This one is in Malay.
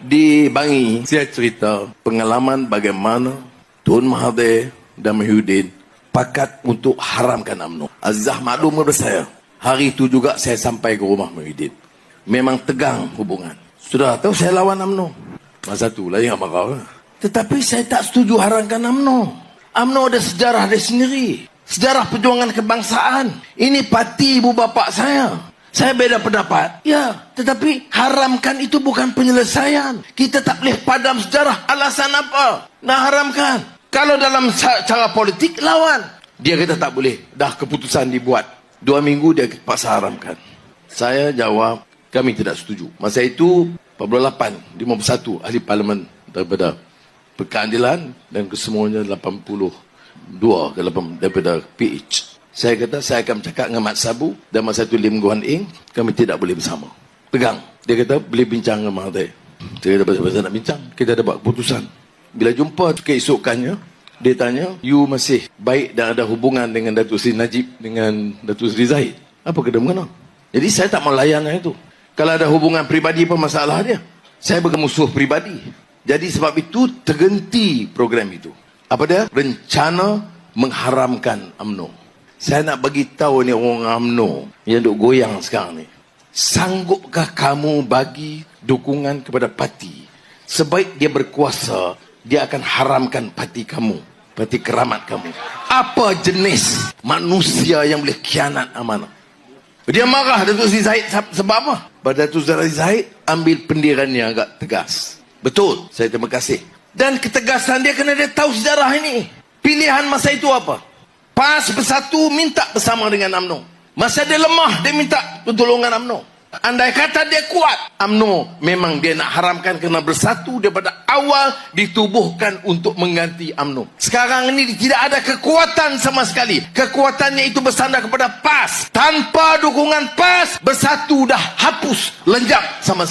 Di Bangi, saya cerita pengalaman bagaimana Tun Mahathir dan Mahyudin pakat untuk haramkan UMNO. Azizah maklum kepada saya. Hari itu juga saya sampai ke rumah Mahyudin. Memang tegang hubungan. Sudah tahu saya lawan UMNO. Masa tu lah yang marah. Tetapi saya tak setuju haramkan UMNO. UMNO ada sejarah dia sendiri. Sejarah perjuangan kebangsaan. Ini parti ibu bapa saya. Saya beda pendapat. Ya, tetapi haramkan itu bukan penyelesaian. Kita tak boleh padam sejarah. Alasan apa? Nak haramkan. Kalau dalam cara politik, lawan. Dia kata tak boleh. Dah keputusan dibuat. Dua minggu dia paksa haramkan. Saya jawab, kami tidak setuju. Masa itu, 48, 51 ahli parlimen daripada Keadilan dan kesemuanya 82 ke 8 daripada PH. Saya kata saya akan bercakap dengan Mat Sabu dan masa itu Lim Guan Ing, kami tidak boleh bersama. Pegang. Dia kata boleh bincang dengan Mahathir. Saya kata pasal nak bincang, kita ada buat keputusan. Bila jumpa keesokannya, dia tanya, you masih baik dan ada hubungan dengan Datuk Seri Najib dengan Datuk Seri Zahid. Apa kena mengena? Jadi saya tak mau layan itu. Kalau ada hubungan pribadi apa masalah dia? Saya bermusuh pribadi. Jadi sebab itu tergenti program itu. Apa dia? Rencana mengharamkan UMNO. Saya nak bagi tahu ni orang UMNO yang duk goyang sekarang ni. Sanggupkah kamu bagi dukungan kepada parti? Sebaik dia berkuasa, dia akan haramkan parti kamu. Parti keramat kamu. Apa jenis manusia yang boleh kianat amanah? Dia marah Datuk Seri Zahid sebab apa? Pada Datuk Seri Zahid ambil pendiran yang agak tegas. Betul, saya terima kasih. Dan ketegasan dia kena dia tahu sejarah ini. Pilihan masa itu apa? PAS bersatu minta bersama dengan UMNO. Masa dia lemah, dia minta pertolongan UMNO. Andai kata dia kuat, UMNO memang dia nak haramkan kena bersatu daripada awal ditubuhkan untuk mengganti UMNO. Sekarang ini tidak ada kekuatan sama sekali. Kekuatannya itu bersandar kepada PAS. Tanpa dukungan PAS, bersatu dah hapus, lenjak sama sekali.